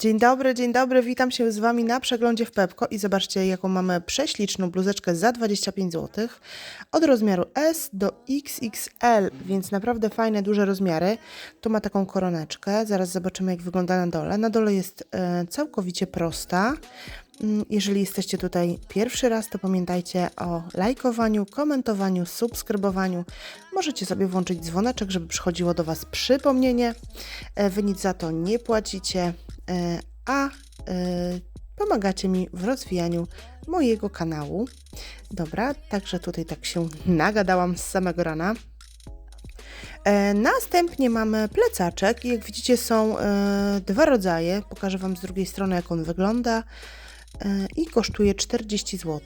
Dzień dobry, dzień dobry, witam się z Wami na przeglądzie w Pepko i zobaczcie jaką mamy prześliczną bluzeczkę za 25 zł od rozmiaru S do XXL, więc naprawdę fajne, duże rozmiary. Tu ma taką koroneczkę, zaraz zobaczymy jak wygląda na dole. Na dole jest e, całkowicie prosta. Mm, Jeżeli jesteście tutaj pierwszy raz, to pamiętajcie o lajkowaniu, komentowaniu, subskrybowaniu. Możecie sobie włączyć dzwoneczek, żeby przychodziło do Was przypomnienie. E, Wy nic za to nie płacicie, a e, pomagacie mi w rozwijaniu mojego kanału. Dobra, także tutaj tak się nagadałam z samego rana. E, Następnie mamy plecaczek. Jak widzicie, są e, dwa rodzaje. Pokażę Wam z drugiej strony, jak on wygląda. E, I kosztuje 40 zł.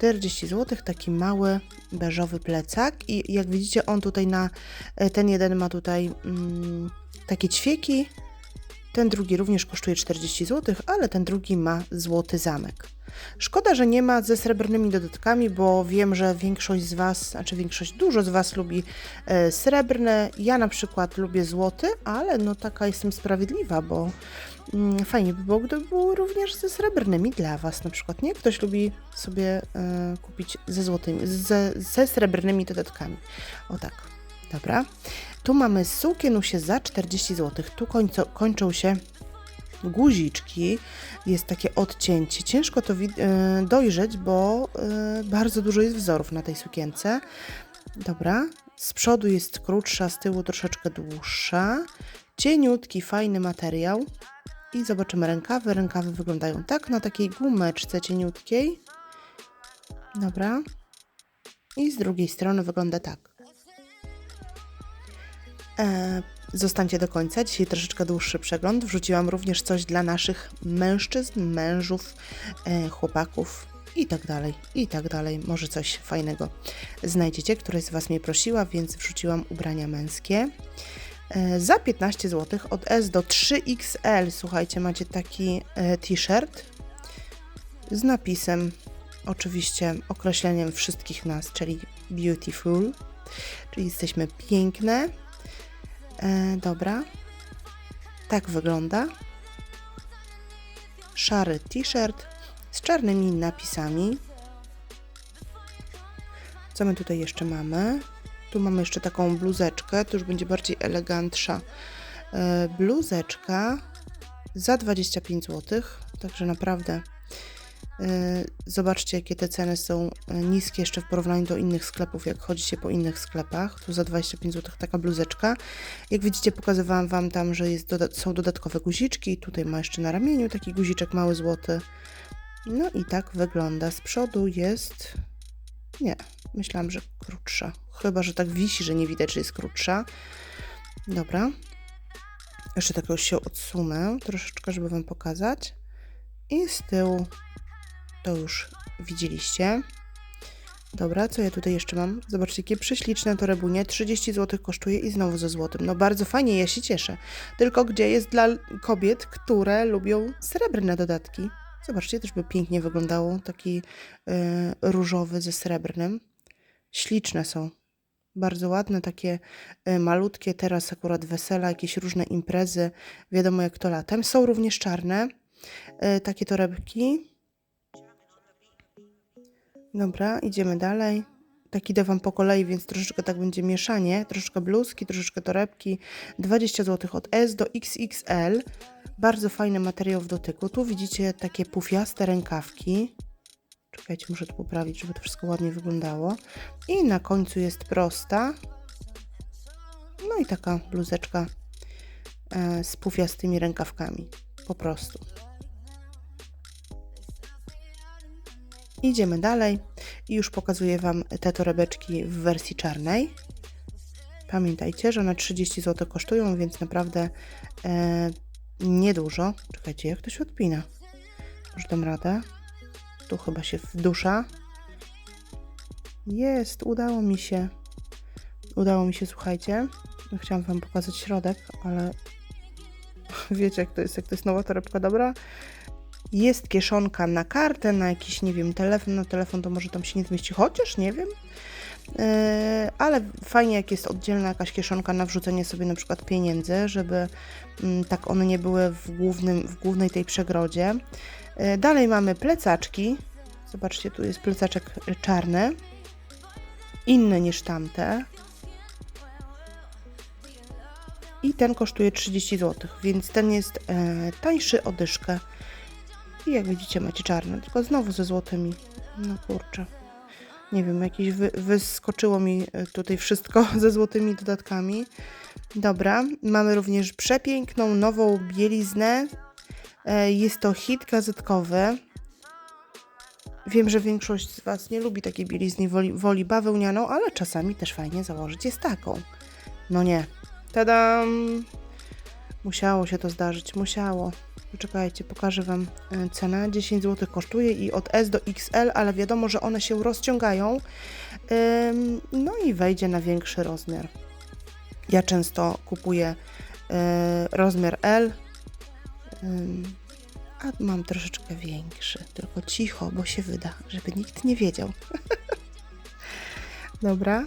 40 zł, taki mały beżowy plecak. I jak widzicie, on tutaj na e, ten jeden ma tutaj mm, takie ćwieki. Ten drugi również kosztuje 40 zł, ale ten drugi ma złoty zamek. Szkoda, że nie ma ze srebrnymi dodatkami, bo wiem, że większość z Was, znaczy większość, dużo z Was lubi e, srebrne. Ja na przykład lubię złoty, ale no taka jestem sprawiedliwa, bo fajnie by było, gdyby było również ze srebrnymi dla Was na przykład, nie? Ktoś lubi sobie e, kupić ze złotymi, ze, ze srebrnymi dodatkami. O tak, dobra. Tu mamy sukienusie za 40 zł. Tu końco, kończą się guziczki, jest takie odcięcie. Ciężko to e, dojrzeć, bo e, bardzo dużo jest wzorów na tej sukience. Dobra, z przodu jest krótsza, z tyłu troszeczkę dłuższa. Cieniutki, fajny materiał. I zobaczymy rękawy. Rękawy wyglądają tak, na takiej gumeczce cieniutkiej. Dobra. I z drugiej strony wygląda tak. E, Zostańcie do końca. Dzisiaj troszeczkę dłuższy przegląd. Wrzuciłam również coś dla naszych mężczyzn, mężów, e, chłopaków i tak dalej, i tak dalej. Może coś fajnego znajdziecie. Któraś z Was mnie prosiła, więc wrzuciłam ubrania męskie. E, za 15 zł od S do 3XL, słuchajcie, macie taki e, t-shirt z napisem, oczywiście określeniem wszystkich nas, czyli beautiful, czyli jesteśmy piękne. E, dobra. Tak wygląda. Szary t-shirt z czarnymi napisami. Co my tutaj jeszcze mamy? Tu mamy jeszcze taką bluzeczkę, to już będzie bardziej elegantsza. E, bluzeczka za 25 zł, także naprawdę e, zobaczcie jakie te ceny są e, niskie jeszcze w porównaniu do innych sklepów, jak chodzicie po innych sklepach. Tu za 25 zł taka bluzeczka. Jak widzicie pokazywałam Wam tam, że jest są dodatkowe guziczki. Tutaj ma jeszcze na ramieniu taki guziczek mały złoty. No i tak wygląda. Z przodu jest... Nie, myślałam, że krótsza. Chyba, że tak wisi, że nie widać, że jest krótsza. Dobra. Jeszcze tak już się odsunę troszeczkę, żeby Wam pokazać. I z tyłu to już widzieliście. Dobra, co ja tutaj jeszcze mam? Zobaczcie, jakie prześliczne torebunie. 30 zł kosztuje i znowu ze złotym. No bardzo fajnie, ja się cieszę. Tylko gdzie jest dla kobiet, które lubią srebrne dodatki? Zobaczcie, też by pięknie wyglądało. Taki e, różowy ze srebrnym. Śliczne są. Bardzo ładne, takie e, malutkie. Teraz akurat wesela, jakieś różne imprezy. Wiadomo jak to latem. Są również czarne. E, takie torebki. Dobra, idziemy dalej. Tak idę Wam po kolei, więc troszeczkę tak będzie mieszanie. Troszeczkę bluzki, troszeczkę torebki. 20 zł od S do XXL. Bardzo fajny materiał w dotyku. Tu widzicie takie pufiaste rękawki. Czekajcie, muszę to poprawić, żeby to wszystko ładnie wyglądało. I na końcu jest prosta. No i taka bluzeczka e, z pufiastymi rękawkami. Po prostu. Idziemy dalej i już pokazuję Wam te torebeczki w wersji czarnej. Pamiętajcie, że one 30 zł kosztują, więc naprawdę e, niedużo. Czekajcie, jak to się odpina? Już dam radę. Tu chyba się wdusza. Jest, udało mi się. Udało mi się, słuchajcie. Chciałam Wam pokazać środek, ale wiecie jak to jest, jak to jest nowa torebka, dobra? Jest kieszonka na kartę, na jakiś, nie wiem, telefon. No telefon to może tam się nie zmieści, chociaż nie wiem. e, ale fajnie jak jest oddzielna jakaś kieszonka na wrzucenie sobie na przykład pieniędzy, żeby mm, tak one nie były w, głównym, w głównej tej przegrodzie. E, dalej mamy plecaczki. Zobaczcie, tu jest plecaczek czarny, inny niż tamte. I ten kosztuje 30 zł, więc ten jest e, tańszy o dyszkę. I jak widzicie macie czarne, tylko znowu ze złotymi. No kurczę. Nie wiem, jakieś wy, wyskoczyło mi e, tutaj wszystko ze złotymi dodatkami. Dobra, mamy również przepiękną nową bieliznę. E, jest to hit gazetkowy. Wiem, że większość z Was nie lubi takiej bielizny, woli, woli bawełnianą, ale czasami też fajnie założyć jest taką. No nie. Tadam! Musiało się to zdarzyć, musiało. Poczekajcie, pokażę Wam e, cenę. 10 zł kosztuje i od S do XL, ale wiadomo, że one się rozciągają. No i wejdzie na większy rozmiar. Ja często kupuję e, rozmiar L, a mam troszeczkę większy. Tylko cicho, bo się wyda, żeby nikt nie wiedział. Dobra.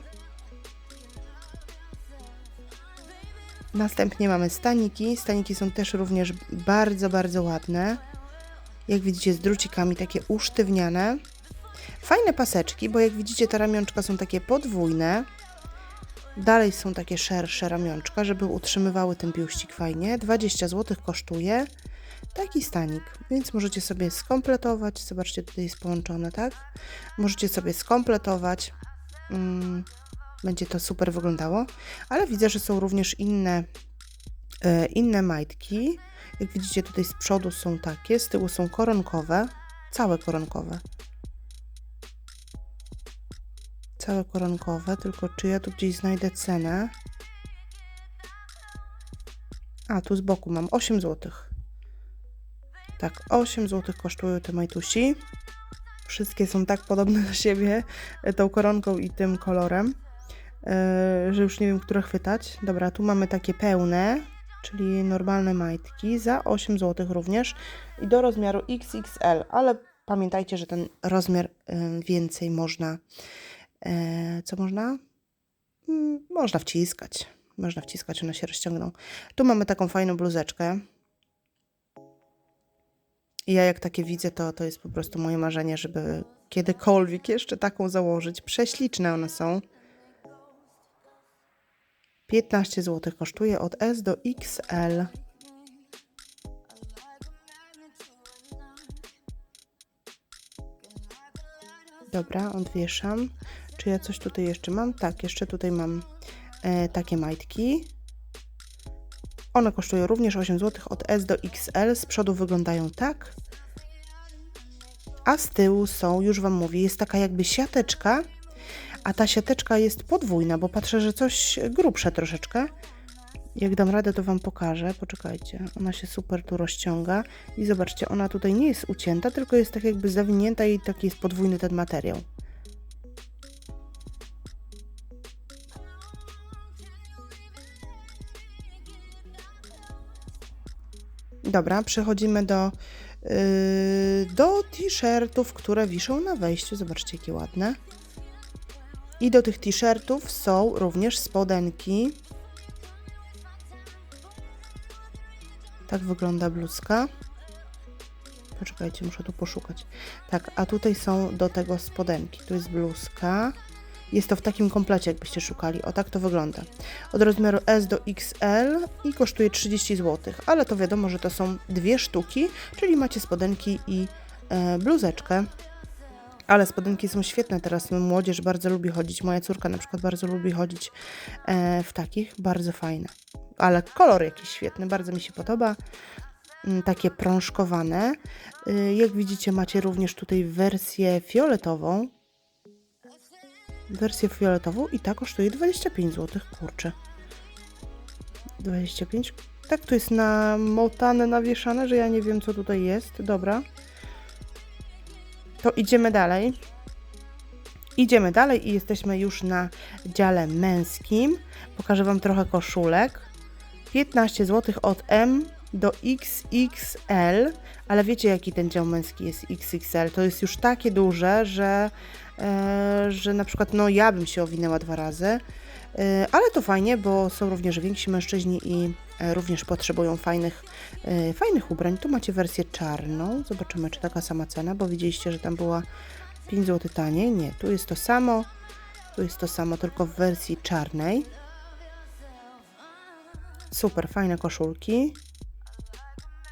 Następnie mamy staniki. Staniki są też również bardzo, bardzo ładne. Jak widzicie z drucikami, takie usztywniane. Fajne paseczki, bo jak widzicie te ramionczka są takie podwójne. Dalej są takie szersze ramionczka, żeby utrzymywały ten biuścik fajnie. 20 zł kosztuje taki stanik, więc możecie sobie skompletować. Zobaczcie, tutaj jest połączone, tak? Możecie sobie skompletować. Mm, będzie to super wyglądało, ale widzę, że są również inne, e, inne majtki. Jak widzicie, tutaj z przodu są takie, z tyłu są koronkowe, całe koronkowe. Całe koronkowe, tylko czy ja tu gdzieś znajdę cenę? A, tu z boku mam 8 zł. Tak, 8 zł kosztują te majtusi. Wszystkie są tak podobne do siebie, e, tą koronką i tym kolorem. Yy, że już nie wiem, które chwytać. Dobra, tu mamy takie pełne, czyli normalne majtki za 8 zł również i do rozmiaru XXL, ale pamiętajcie, że ten rozmiar yy, więcej można, yy, co można? Mm, można wciskać. Można wciskać, one się rozciągną. Tu mamy taką fajną bluzeczkę. I ja jak takie widzę, to, to jest po prostu moje marzenie, żeby kiedykolwiek jeszcze taką założyć. Prześliczne one są. 15 zł kosztuje od S do XL. Dobra, odwieszam. Czy ja coś tutaj jeszcze mam? Tak, jeszcze tutaj mam e, takie majtki. One kosztują również 8 zł od S do XL. Z przodu wyglądają tak. A z tyłu są, już Wam mówię, jest taka jakby siateczka a ta siateczka jest podwójna, bo patrzę, że coś grubsze troszeczkę. Jak dam radę, to Wam pokażę. Poczekajcie, ona się super tu rozciąga. I zobaczcie, ona tutaj nie jest ucięta, tylko jest tak jakby zawinięta i taki jest podwójny ten materiał. Dobra, przechodzimy do, yy, do t-shirtów, które wiszą na wejściu. Zobaczcie, jakie ładne. I do tych t-shirtów są również spodenki. Tak wygląda bluzka. Poczekajcie, muszę tu poszukać. Tak, a tutaj są do tego spodenki. Tu jest bluzka. Jest to w takim komplecie, jakbyście szukali. O tak to wygląda. Od rozmiaru S do XL i kosztuje 30 zł. Ale to wiadomo, że to są dwie sztuki, czyli macie spodenki i e, bluzeczkę. Ale spodenki są świetne teraz. Młodzież bardzo lubi chodzić. Moja córka na przykład bardzo lubi chodzić e, w takich. Bardzo fajne. Ale kolor jakiś świetny, bardzo mi się podoba. Mm, takie prążkowane. E, jak widzicie, macie również tutaj wersję fioletową. Wersję fioletową i ta kosztuje 25 zł. Kurczę. 25. Tak tu jest namotane, nawieszane, że ja nie wiem, co tutaj jest. Dobra. To idziemy dalej. Idziemy dalej i jesteśmy już na dziale męskim. Pokażę Wam trochę koszulek. 15 zł od M do XXL, ale wiecie jaki ten dział męski jest XXL? To jest już takie duże, że e, że na przykład no ja bym się owinęła dwa razy, ale to fajnie, bo są również więksi mężczyźni i e, również potrzebują fajnych, e, fajnych ubrań. Tu macie wersję czarną, zobaczymy czy taka sama cena, bo widzieliście, że tam była 5 zł taniej. Nie, tu jest to samo, tu jest to samo, tylko w wersji czarnej. Super, fajne koszulki.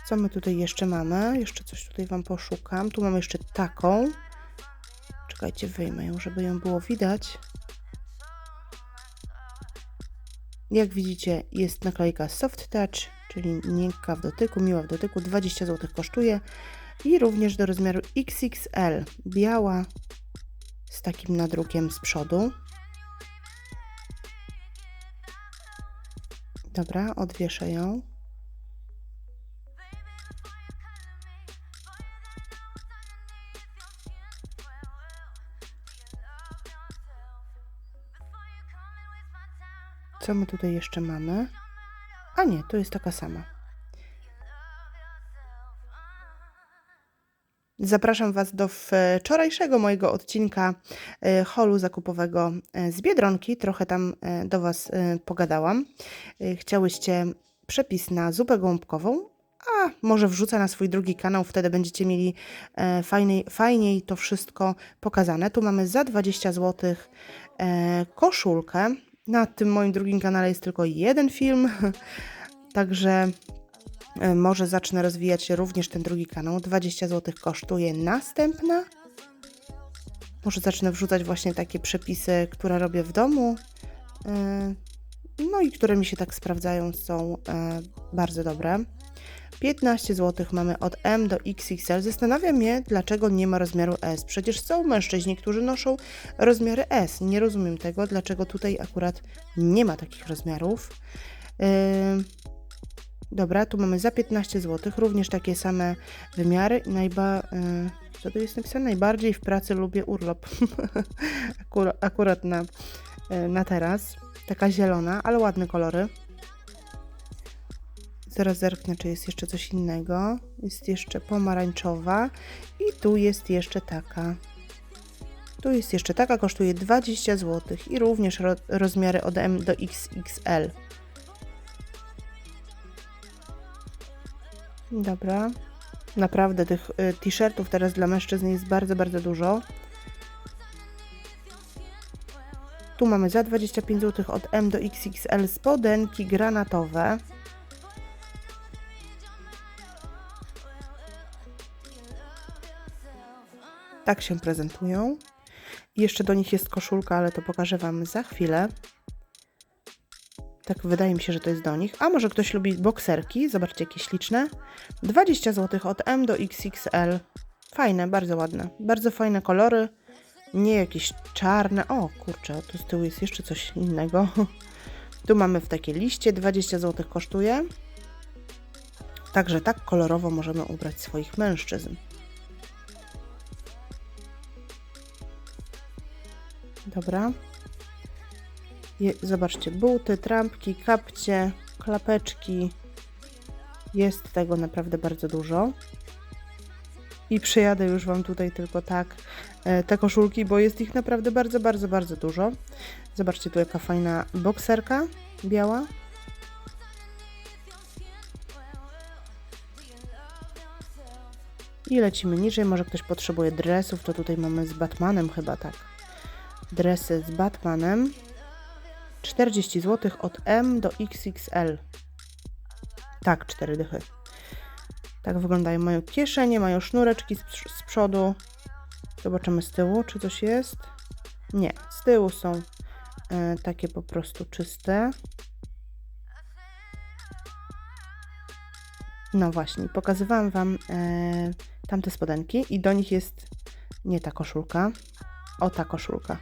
Co my tutaj jeszcze mamy? Jeszcze coś tutaj Wam poszukam. Tu mamy jeszcze taką. Czekajcie, wyjmę ją, żeby ją było widać. Jak widzicie, jest naklejka Soft Touch, czyli miękka w dotyku, miła w dotyku. 20 zł kosztuje. I również do rozmiaru XXL. Biała z takim nadrukiem z przodu. Dobra, odwieszę ją. Co my tutaj jeszcze mamy? A nie, to jest taka sama. Zapraszam Was do wczorajszego mojego odcinka e, holu zakupowego e, z Biedronki. Trochę tam e, do Was pogadałam. Chciałyście przepis na zupę gołąbkową, a może wrzucę na swój drugi kanał, wtedy będziecie mieli fajniej, fajniej to wszystko pokazane. Tu mamy za 20 zł koszulkę. Na tym moim drugim kanale jest tylko jeden film, także E, może zacznę rozwijać również ten drugi kanał. 20 zł kosztuje następna. Może zacznę wrzucać właśnie takie przepisy, które robię w domu. E, no i które mi się tak sprawdzają, są e, bardzo dobre. 15 zł mamy od M do XXL. Zastanawiam mnie, dlaczego nie ma rozmiaru S. Przecież są mężczyźni, którzy noszą rozmiary S. Nie rozumiem tego, dlaczego tutaj akurat nie ma takich rozmiarów. Dobra, tu mamy za 15 zł, również takie same wymiary. Najba, y, co tu jest napisane? Najbardziej w pracy lubię urlop. Akur akurat na, y, na teraz. Taka zielona, ale ładne kolory. Zaraz zerknę, czy jest jeszcze coś innego. Jest jeszcze pomarańczowa i tu jest jeszcze taka. Tu jest jeszcze taka, kosztuje 20 zł i również ro rozmiary od M do XXL. Dobra. Naprawdę tych y, t-shirtów teraz dla mężczyzn jest bardzo, bardzo dużo. Tu mamy za 25 zł od M do XXL spodenki granatowe. Tak się prezentują. I jeszcze do nich jest koszulka, ale to pokażę Wam za chwilę. Tak wydaje mi się, że to jest do nich. A może ktoś lubi bokserki? Zobaczcie, jakie śliczne. 20 zł od M do XXL. Fajne, bardzo ładne. Bardzo fajne kolory. Nie jakieś czarne. O, kurczę, tu z tyłu jest jeszcze coś innego. Tu mamy w takie liście. 20 zł kosztuje. Także tak kolorowo możemy ubrać swoich mężczyzn. Dobra. Je, zobaczcie, buty, trampki, kapcie, klapeczki. Jest tego naprawdę bardzo dużo. I przyjadę już Wam tutaj tylko tak e, te koszulki, bo jest ich naprawdę bardzo, bardzo, bardzo dużo. Zobaczcie tu jaka fajna bokserka biała. I lecimy niżej. Może ktoś potrzebuje dresów, to tutaj mamy z Batmanem chyba tak. Dresy z Batmanem. 40 zł od M do XXL. Tak, 4 dychy. Tak wyglądają moje kieszenie, mają sznureczki z, z przodu. Zobaczymy z tyłu, czy coś jest. Nie, z tyłu są e, takie po prostu czyste. No właśnie, pokazywałam Wam e, tamte spodenki i do nich jest nie ta koszulka, o ta koszulka.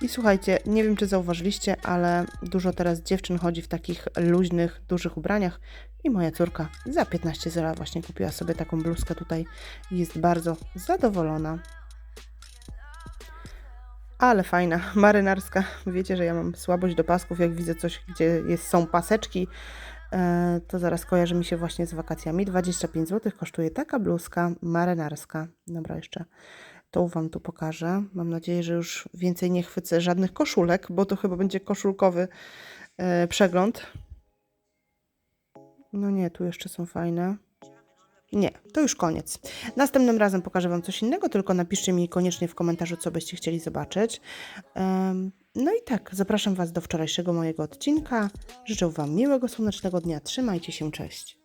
I słuchajcie, nie wiem czy zauważyliście, ale dużo teraz dziewczyn chodzi w takich luźnych, dużych ubraniach. I moja córka za 15 zł właśnie kupiła sobie taką bluzkę tutaj i jest bardzo zadowolona. Ale fajna, marynarska. Wiecie, że ja mam słabość do pasków, jak widzę coś, gdzie jest, są paseczki, e, to zaraz kojarzy mi się właśnie z wakacjami. 25 zł kosztuje taka bluzka marynarska. Dobra, jeszcze To Wam tu pokażę. Mam nadzieję, że już więcej nie chwycę żadnych koszulek, bo to chyba będzie koszulkowy e, przegląd. No nie, tu jeszcze są fajne. Nie, to już koniec. Następnym razem pokażę Wam coś innego, tylko napiszcie mi koniecznie w komentarzu, co byście chcieli zobaczyć. Em, No i tak, zapraszam Was do wczorajszego mojego odcinka. Życzę Wam miłego, słonecznego dnia. Trzymajcie się, cześć.